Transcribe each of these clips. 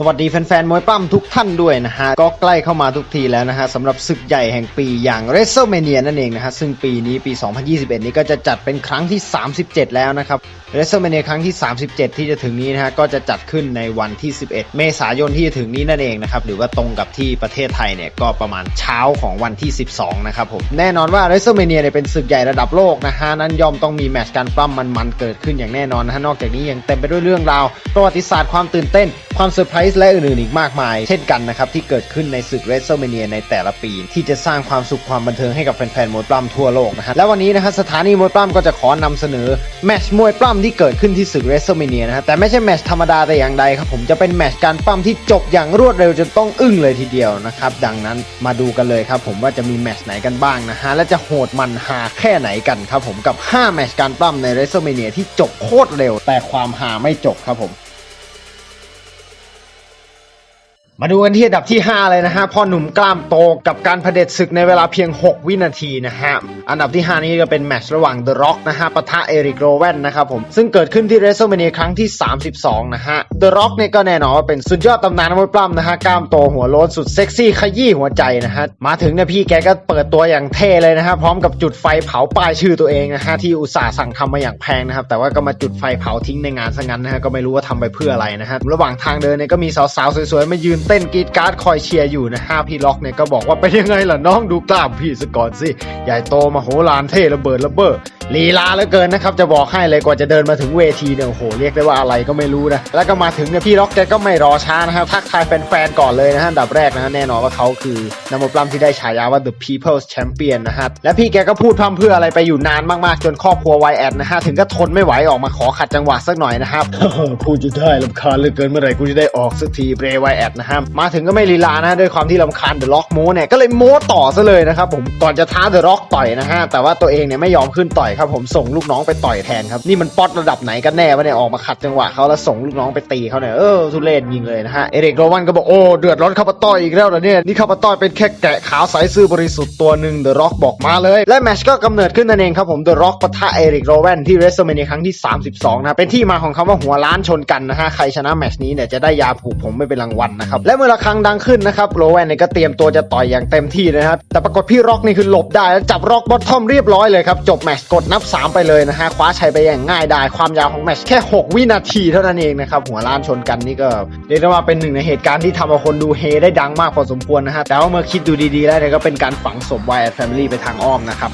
สวัสดีแฟนๆมวยปั้มทุกท่านด้วยนะฮะ ก็ใกล้เข้ามาทุกทีแล้วนะฮะสำหรับศึกใหญ่แห่งปีอย่าง w r e s t l e m a n i a นั่นเองนะฮะ ซึ่งปีนี้ปี 2021 นี้ก็จะจัดเป็นครั้งที่ 37 แล้วนะครับ w r e s t l e m a n i a ครั้งที่ 37 ที่จะถึงนี้นะฮะ ก็จะจัดขึ้นในวันที่ 11 เมษายนที่จะถึงนี้นั่นเองนะครับ หรือว่าตรงกับที่ประเทศไทยเนี่ยก็ประมาณเช้าของวันที่ 12 นะครับผม แน่นอนว่า w r e s t l e m a n i a เนี่ยเป็นศึกใหญ่ระดับโลกนะฮะ นั้นย่อมต้องมีแมตช์การปล้ำมันๆเกิดขึ้นอย่างแน่นอนนะฮะ นอกจากนี้ยังเต็มไปด้วยเรื่องราวประวัติศาสตร์ความตื่นเต้น ความเซอร์ไพรส์และอื่นๆอีกมากมาย เช่นกันนะครับที่เกิดขึ้นในศึก w r e s t l e m a n i a ในแต่ละปี ที่จะสร้างความสุขความบันเทิงให้กับแฟนๆมวยปล้ำทั่วโลกนะฮะและวันนี้นะฮะสถานีมวยปล้ำก็จะขอนำเสนอแมชมวยปล้ำที่เกิดขึ้นที่ศึก w r e s t l e m a n i a นะฮะแต่ไม่ใช่แมชธรรมดาแต่อย่างใดครับผมจะเป็นแมชการปล้ำที่จบอย่างรวดเร็วจนต้องอึ้งเลยทีเดียวนะครับดังนั้นมาดูกันเลยครับผมว่าจะมีแมชไหนกันบ้างนะฮะและจะโหดมันหาแค่ไหนกันครับผมกับ 5 แมชการปล้ำใน w r e s t l e m a n i a ที่จบโคตรเร็ว แต่ความหาไม่จบครับผม มาดูกันที่อันดับที่ 5 เลยนะฮะพ่อหนุ่มกล้ามโตกับการเผด็จศึกในเวลาเพียง 6 วินาทีนะฮะอันดับที่ 5 นี้ก็เป็นแมตช์ระหว่าง The Rock นะฮะปะทะเอริกโรเวนนะครับผมซึ่งเกิดขึ้นที่ WrestleMania ครั้งที่ 32 นะฮะ The Rock เนี่ยก็แน่นอนว่าเป็นสุดยอดตำนานมวยปล้ำนะฮะกล้ามโตหัวโล้นสุดเซ็กซี่ขยี้หัวใจนะฮะมาถึงเนี่ยพี่แกก็เปิดตัวอย่างเท่เลยนะฮะพร้อมกับจุดไฟเผาป้ายชื่อตัวเองนะฮะที่อุตส่าห์สั่งทำมาอย่างแพงนะครับแต่ว่าก็มาจุดไฟเผาทิ้งในงานซะงั้นนะฮะก็ไม่รู้ว่าทำไปเพื่ออะไรนะฮะระหว่างทางเดินเนี่ยก็มีสาวๆสวยๆมายืนเต้นกรีดการ์ดคอยเชียร์อยู่นะฮะพี่ล็อกเนี่ยก็บอกว่าเป็นยังไงล่ะน้องดูกล้ามพี่สก่อนสิใหญ่โตมาโหลานเท่ระเบิดระเบ้อ ลีลาเหลือเกินนะครับ จะบอกให้เลยกว่าจะเดินมาถึงเวทีเนี่ยโอ้โหเรียกได้ว่าอะไรก็ไม่รู้นะแล้วก็มาถึงเนี่ยพี่ล็อกแกก็ไม่รอช้านะครับทักทายแฟนๆก่อนเลยนะฮะดับแรกนะฮะแน่นอนว่าเขาคือนักมวยปล้ำที่ได้ฉายาว่า The People's Champion นะฮะและพี่แกก็พูดพร่ำเพื่ออะไรไปอยู่นานมากๆ จนครอบครัวไวแอดนะฮะถึงก็ทนไม่ไหวออกมาขอขัดจังหวะสักหน่อยนะครับพูดจะได้ลำคาญเหลือเกินเมื่อไหร่กูจะได้ออกสักทีเบรไวแอดนะฮะมาถึงก็ไม่ลีลานะด้วยความที่ลำคาญเดอะล็อกโมเนี่ยก็เลยโม้ต่อซะเลยนะครับผมก่อนจะท้าเดอะล็อกต่อยนะฮะแต่ว่าตัวเองเนี่ยไม่ยอมขึ้นต่อยครับผมส่งลูกน้องไปต่อยแทนครับนี่มันป๊อตระดับไหนกันแน่วะเนี่ยออกมาขัดจังหวะเขาแล้วส่งลูกน้องไปตีเขาเนี่ยเออทุเรศยิงเลยนะฮะเอริกโรวันก็บอกโอ้เดือดร้อนข้าพต้อยอีกแล้วเหรอเนี่ยนี่ข้าพต้อยเป็นแค่แกะขาวใสซื่อบริสุทธิ์ตัวหนึ่งเดอะล็อกบอกมาเลย และแมชก็กำเนิดขึ้นนั่นเองครับผมเดอะล็อกปะทะเอริกโรวันที่เรสเซอร์เมเนียครั้งที่ 32นะเป็นที่มาของคำว่าหัวล้านชนกันนะฮะใครชนะแมชนี้เนี่ยจะได้ยาผูกผมไม่เป็นรางวัลนะครับและเมื่อระฆังดังขึ้นนะครับโรแวนเนี่ยก็เตรียมตัวจะต่อยอย่างเต็มที่นะครับแต่ปรากฏพี่ร็อกนี่คือหลบได้แล้วจับร็อกบอททอมเรียบร้อยเลยครับจบแมชกดนับ 3 ไปเลยนะฮะคว้าชัยไปอย่างง่ายดายความยาวของแมชแค่ 6 วินาทีเท่านั้นเองนะครับหัวล้านชนกันนี่ก็เรียกได้ว่าเป็นหนึ่งในเหตุการณ์ที่ทำเอาคนดูเฮได้ดังมากพอสมควรนะฮะแต่ว่าเมื่อคิดดูดีๆแล้วเนี่ยก็เป็นการฝังศพไวแอดแฟมิลี่ไปทางอ้อมนะครับ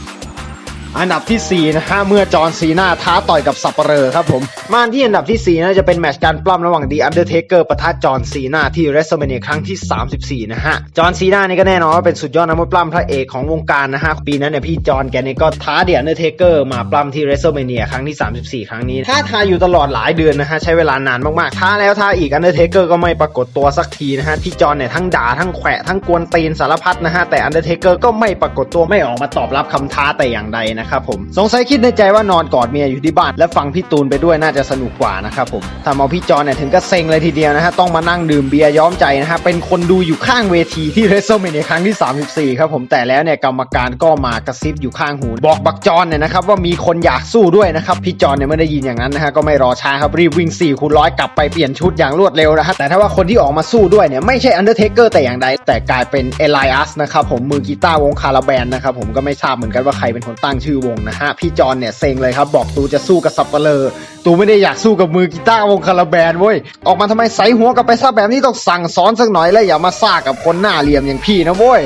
อันดับทีสี่ 4 นะฮะเมื่อจอห์นซีนาท้าต่อยกับสับเปเหร่อครับผมมาที่อันดับทีสี่ 4 นะจะเป็นแมตช์การปล้ำระหว่างดีอันเดอร์เทเกอร์ปะทะจอห์นซีนาที่เรสเซอร์เมเนียครั้งที่ 34 นะฮะ จอห์นซีนานี่ก็แน่นอนว่าเป็นสุดยอดนักมวยปล้ำพระเอกของวงการนะฮะ ปีนั้นเนี่ยพี่จอห์นแกนี่ก็ท้าดีอันเดอร์เทเกอร์มาปล้ำที่เรสเซอร์เมเนียครั้งที่ 34 ครั้งนี้ท้าทายอยู่ตลอดหลายเดือนนะฮะใช้เวลานานมากๆท้าแล้วท้าอีกอันเดอร์เทเกอร์ก็ไม่ปรากฏตัวสักทีนะฮะพี่จอห์นเนี่ยทั้งด่าทั้งแขวะทั้งกวนตีนสารพัดนะฮะแต่อันเดอร์เทเกอร์ก็ไม่ปรากฏตัวไม่ออกมาตอบรับคำท้าแต่อย่างใดนะครับผม สงสัยคิดในใจว่านอนกอดเมียอยู่ที่บ้าน และฟังพี่ตูนไปด้วยน่าจะสนุกกว่านะครับผมทำเอาพี่จอนเนี่ยถึงก็เซ็งเลยทีเดียวนะฮะต้องมานั่งดื่มเบียร์ย้อมใจนะฮะเป็นคนดูอยู่ข้างเวทีที่เรสเซอร์เมเนียครั้งที่ 34 ครับผมแต่แล้วเนี่ยกรรมการก็มากระซิบอยู่ข้างหู บอกบักจอนเนี่ยนะครับว่ามีคนอยากสู้ด้วยนะครับพี่จอนเนี่ยไม่ได้ยินอย่างนั้นนะฮะก็ไม่รอช้าครับรีบวิ่ง4คูณร้อยกลับไปเปลี่ยนชุดอย่างรวดเร็วนะฮะแต่ถ้าว่าคนที่ออกมาสู้ด้วยเนี่ยไม่ใช่อันเดอร์เทเกอร์แต่อย่างใดแต่กลายเป็นเอลิอัสนะครับผมมือกีตาร์วงคาราแบนนะครับผมก็ไม่ทราบเหมือนกันว่าใครเป็นคนตั้งชื่อวงนะฮะ พี่จอนเนี่ยเซ็งเลยครับ บอกตูจะสู้กับสับเปลอตูไม่ได้อยากสู้กับมือกีตาร์วงคาราแบนเว้ย ออกมาทำไมใส่หัวกับไปซะแบบนี้ต้องสั่งสอนสักหน่อยแล้วอย่ามาซ่ากับคนหน้าเหลี่ยมอย่างพี่นะเว้ย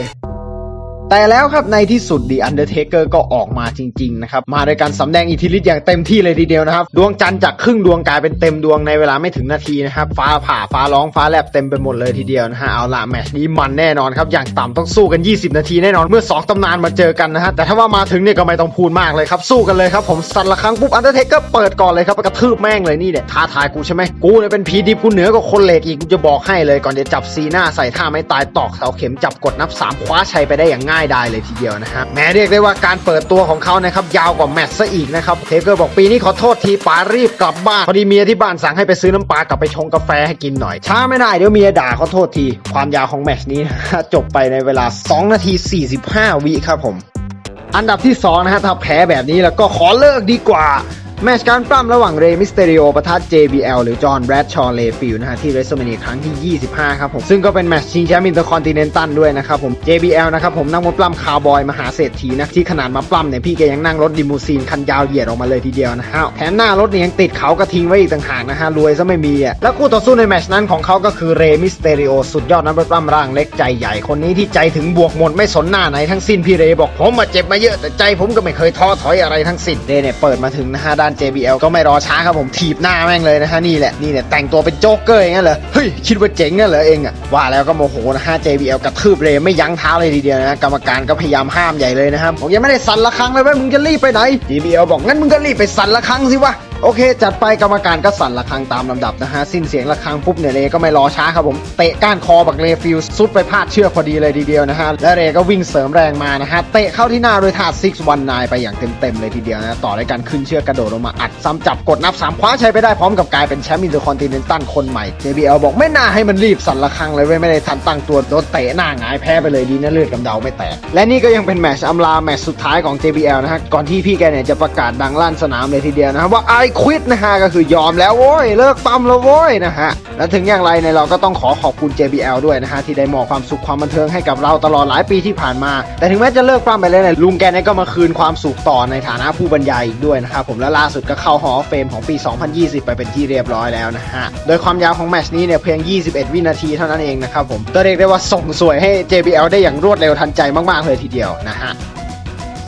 แต่แล้วครับในที่สุด The Undertaker ก็ออกมาจริงๆนะครับ มาโดยการสำแดงอิทธิฤทธิ์อย่างเต็มที่เลยทีเดียวนะครับ ดวงจันทร์จากครึ่งดวงกลายเป็นเต็มดวงในเวลาไม่ถึงนาทีนะครับ ฟ้าผ่าฟ้าร้องฟ้าแลบเต็มไปหมดเลยทีเดียวนะฮะ เอาละแมชนี้มันแน่นอนครับ อย่างต่ำต้องสู้กัน 20 นาทีแน่นอน เมื่อ 2ตำนานมาเจอกันนะฮะ แต่ถ้าว่ามาถึงเนี่ยก็ไม่ต้องพูดมากเลยครับ สู้กันเลยครับ ผมสันละครั้งปุ๊บ Undertaker เปิดก่อนเลยครับกระทืบแม่งเลยนี่เนี่ยท้าทายกูใช่ไหมกูเนี่ยเป็นผีดิบกูเหนือกว่าคนเหล็กอีกกูจะบอกให้เลยก่อนจะจับซีหน้าใส่ท่าไม่ตายตอกเสาเข็มจับกดนับสามคว้าชัยไปได้อย่างง่ายดายเลยทีเดียวนะฮะแม้เรียกได้ว่าการเปิดตัวของเขานะครับยาวกว่าแมตช์ซะอีกนะครับเทเกอร์บอกปีนี้ขอโทษทีป๋ารีบกลับบ้านพอดีเมียที่บ้านสั่งให้ไปซื้อน้ำปลากลับไปชงกาแฟให้กินหน่อยช้าไม่ได้เดี๋ยวเมียด่าขอโทษที ความยาวของแมตช์นี้นะจบไปในเวลา 2 นาที 45 วิครับผม อันดับที่2นะฮะถ้าแพ้แบบนี้แล้วก็ขอเลิกดีกว่า แมตช์การปล้ำระหว่างเรมิสเตริโอประทะ JBL หรือจอห์นแบรดชอร์เลฟิลนะฮะที่ WrestleMania ครั้งที่ 25 ครับผม ซึ่งก็เป็นแมตช์ชิงแชมป์อินเตอร์คอนติเนนตัลด้วยนะครับผม JBL นะครับผมนักมวยปล้ำคาวบอยมหาเศรษฐีนะที่ขนาดมาปล้ำเนี่ยพี่แกยังนั่งรถดิมูซีนคันยาวเหยียดออกมาเลยทีเดียวนะฮะแถมหน้ารถเนี่ยยังติดเขากระทิงไว้อีกต่างหากนะฮะรวยซะไม่มีอะแล้วคู่ต่อสู้ในแมตช์นั้นของเขาก็คือเรมิสเตริโอสุดยอดนักมวยปล้ำร่างเล็กใจใหญ่คนนี้ที่ใจถึงบวกหมดไม่สนหน้าไหนทั้งสิ้นพี่เรบอกผมมาเจ็บมาเยอะแต่ใจผมก็ไม่เคยท้อถอยอะไรทั้งสิ้นเรเนี่ยเปิดมาถึงนะฮะด้าน JBL ก็ไม่รอช้าครับผมถีบหน้าแม่งเลยนะฮะนี่แหละนี่เนี่ยแต่งตัวเป็นโจ๊กเกอร์อย่างนั้นเหรอเฮ้ยคิดว่าเจ๋งงั้นเหรอเองอะว่าแล้วก็โมโหนะฮะ JBL กระทืบเลยไม่ยั้งเท้าเลยทีเดียวนะกรรมการก็พยายามห้ามใหญ่เลยนะครับผมยังไม่ได้สั่นละครั้งเลยว่ามึงจะรีบไปไหน JBL บอกงั้นมึงก็รีบไปสั่นละครั้งสิวะ โอเค จัดไปกรรมการก็สั่นระฆังตามลำดับนะฮะ สิ้นเสียงระฆังปุ๊บเนี่ยเรก็ไม่รอช้าครับผม เตะก้านคอบักเรฟิลซุดไปพาดเชือกพอดีเลยทีเดียวนะฮะ และเรก็วิ่งเสริมแรงมานะฮะ เตะเข้าที่หน้าโดยท่า619ไปอย่างเต็มๆเลยทีเดียวนะต่อด้วยการขึ้นเชือกกระโดดลงมาอัดซ้ำจับกดนับ3คว้าชัยไปได้พร้อมกับกลายเป็นแชมป์อินเตอร์คอนติเนนตัลคนใหม่ JBL บอกไม่น่าให้มันรีบสั่นระฆังเลยเว้ยไม่ได้ทันตั้งตัวโดนเตะหน้าหงายแพ้ไปเลยดีนะเลือดกำเดาไม่แตกและนี่ก็ยังเป็นแมตช์อำลาแมตช์สุดท้ายของ JBL นะฮะก่อนที่พี่แกเนี่ยจะประกาศดังลั่นสนามเลยทีเดียวนะฮะว่า I quit นะฮะก็คือยอมแล้วโว้ยเลิกปั๊มแล้วโว้ยนะฮะและถึงอย่างไรเนี่ยเราก็ต้องขอขอบคุณ JBL ด้วยนะฮะที่ได้มอบความสุขความบันเทิงให้กับเราตลอดหลายปีที่ผ่านมา แต่ถึงแม้จะเลิกปั๊มไปแล้วเนี่ยลุงแกเนี่ยก็มาคืนความสุขต่อในฐานะผู้บรรยายอีกด้วยนะครับผมและล่าสุดก็เข้าหอเฟมของปี 2020 ไปเป็นที่เรียบร้อยแล้วนะฮะโดยความยาวของแมชนี้เนี่ยเพียง 21 วินาทีเท่านั้นเองนะครับผมก็เรียกได้ว่าส่งสวยให้ JBL ได้อย่างรวดเร็วทันใจมากๆเลยทีเดียวนะฮะ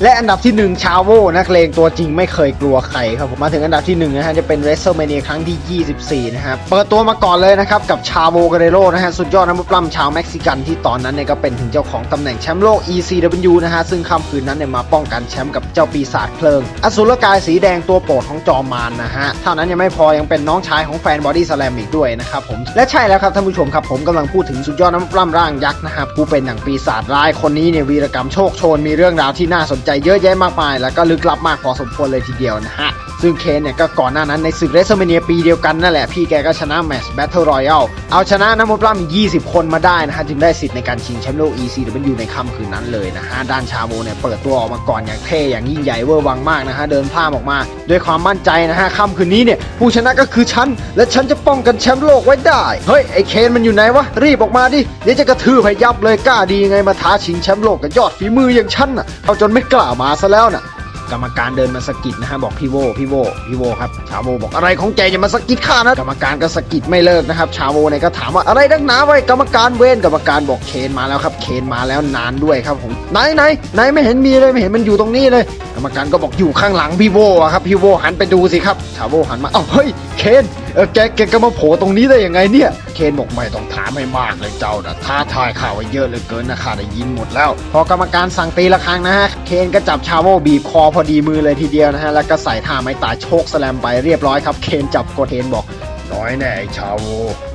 และอันดับที่ 1 ชาโวนักเลงตัวจริงไม่เคยกลัวใครครับผมมาถึงอันดับที่1นะฮะจะเป็น WrestleMania ครั้งที่ 24 นะครับเปิดตัวมาก่อนเลยนะครับ กับชาโวกาเรโรนะฮะสุดยอดนักมวยปล้ำชาวเม็กซิกันที่ตอนนั้นเนี่ยก็เป็นถึงเจ้าของตำแหน่งแชมป์โลก ECW นะฮะซึ่งค่ำคืนนั้นเนี่ยมาป้องกันแชมป์กับเจ้าปีศาจเพลิง อสุรกายสีแดงตัวโปรดของจอมมารนะฮะเท่านั้นยังไม่พอยังเป็นน้องชายของแฟนบอดี้สแลมอีกด้วยนะครับผมและใช่แล้วครับท่านผู้ชมครับผมกำลังพูดถึงสุดยอดนักมวยปล้ำร่างยักษ์นะครับผู้เป็นอย่างปีศาจร้ายคนนี้เนี่ยวีรกรรมโชคโชนมีเรื่องราวที่น่าสนใจเยอะแยะมากมาย แล้วก็ลึกลับมากพอสมควรเลยทีเดียวนะฮะ ซึ่งเคนเนี่ยก็ก่อนหน้านั้นในศึกเรสเมเนียปีเดียวกันนั่นแหละพี่แกก็ชนะแมตช์แบทเทิลรอยัลเอาชนะนักมวยปล้ำ20 คนมาได้นะฮะจึงได้สิทธิ์ในการชิงแชมป์โลก ECW ในค่ำคืนนั้นเลยนะฮะด้านชาโมเนี่ยเปิดตัวออกมาก่อนอย่างเท่อย่างยิ่งใหญ่เวอร์วังมากนะฮะเดินพลาออกมา ด้วยความมั่นใจนะฮะค่ำคืนนี้เนี่ยผู้ชนะก็คือฉันและฉันจะป้องกันแชมป์โลกไว้ได้เฮ้ยไอเคนมันอยู่ไหนวะรีบออกมาดิเดี๋ยวจะกระทืบให้ยับเลยกล้าดีไงมาท้าชิงแชมป์โลกกับยอดฝีมืออย่างฉันน่ะเอาจนไม่กล้ามาซะแล้วน่ะ กรรมการเดินมาสะกิดนะฮะบอกพี่โวพี่โวพี่โวครับชาโวบอกอะไรของแกอย่ามาสะกิดข้านะกรรมการก็สะกิดไม่เลิกนะครับ ชาโวเนี่ยก็ถามว่าอะไรดักหนาไว้กรรมการเว้นกรรมการบอกเคนมาแล้วครับเคนมาแล้วนานด้วยครับผมไหนไหนไหนไม่เห็นมีเลยไม่เห็นมันอยู่ตรงนี้เลย รรมการก็บอกอยู่ข้างหลังพี่โวอะครับพี่โวหันไปดูสิครับชาโวหันมาเอ้าเฮ้ยเคนเออแกแกก็มาโผล่ตรงนี้ได้ยังไงเนี่ย เคนบอกไม่ต้องถามให้มากเลยเจ้านะท้าทายข่าวไว้เยอะเหลือเกินนะข้าได้ยินหมดแล้ว พอกรรมการสั่งตีละครั้งนะฮะเคนก็จับชาโวบีบคอพอดีมือเลยทีเดียวนะฮะแล้วก็ใส่ท่าไม้ตายโชคสแลมไปเรียบร้อยครับเคนจับกดเคนบอกน้อยแน่ไอชาโว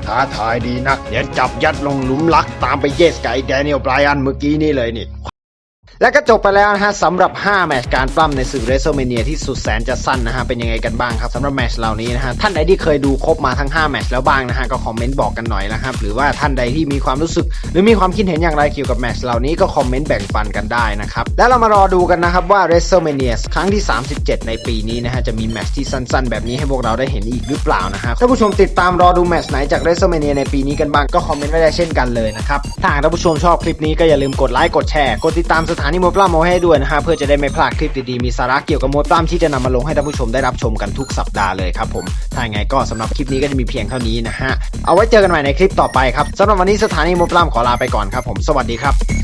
ท้าทายดีนัก เดี๋ยวจับยัดลงหลุมรักตามไปเยสกับไอ้แดเนียลไบรอันเมื่อกี้นี่เลยนี่ และก็จบไปแล้วนะฮะสำหรับ 5 แมตช์การปล้ำในศึกเรโซอร์เมเนียที่สุดแสนจะสั้นนะฮะเป็นยังไงกันบ้างครับสำหรับแมตช์เหล่านี้นะฮะท่านใดที่เคยดูครบมาทั้ง 5 แมตช์แล้วบ้างนะฮะก็คอมเมนต์บอกกันหน่อยนะครับหรือว่าท่านใดที่มีความรู้สึก หรือมีความคิดเห็นอย่างไรเกี่ยวกับแมตช์เหล่านี้ก็คอมเมนต์แบ่งปันกันได้นะครับแล้วเรามารอดูกันนะครับว่า WrestleMania ครั้งที่ 37 ในปีนี้นะฮะจะมีแมตช์ที่สั้น ๆ แบบนี้ให้พวกเราได้เห็นอีกหรือเปล่านะครับถ้าผู้ชมติดตามรอดูแมตช์ไหนจาก WrestleMania ในปีนี้กันบ้างก็คอมเมนต์ไว้ได้เช่นกันเลยนะครับถ้าหากท่านผู้ชมชอบคลิปนี้ก็อย่าลืมกดไลค์กดแชร์กดติดตามถานีมวยปล้ำมาให้ด้วยนะฮะเพื่อจะได้ไม่พลาดคลิปดีๆมีสาระเกี่ยวกับมวยปล้ำที่จะนำมาลงให้ท่านผู้ชมได้รับชมกันทุกสัปดาห์เลยครับผมถ้าอย่างไงก็สำหรับคลิปนี้ก็จะมีเพียงเท่านี้นะฮะเอาไว้เจอกันใหม่ในคลิปต่อไปครับสำหรับวันนี้สถานีมวยปล้ำขอลาไปก่อนครับผมสวัสดีครับ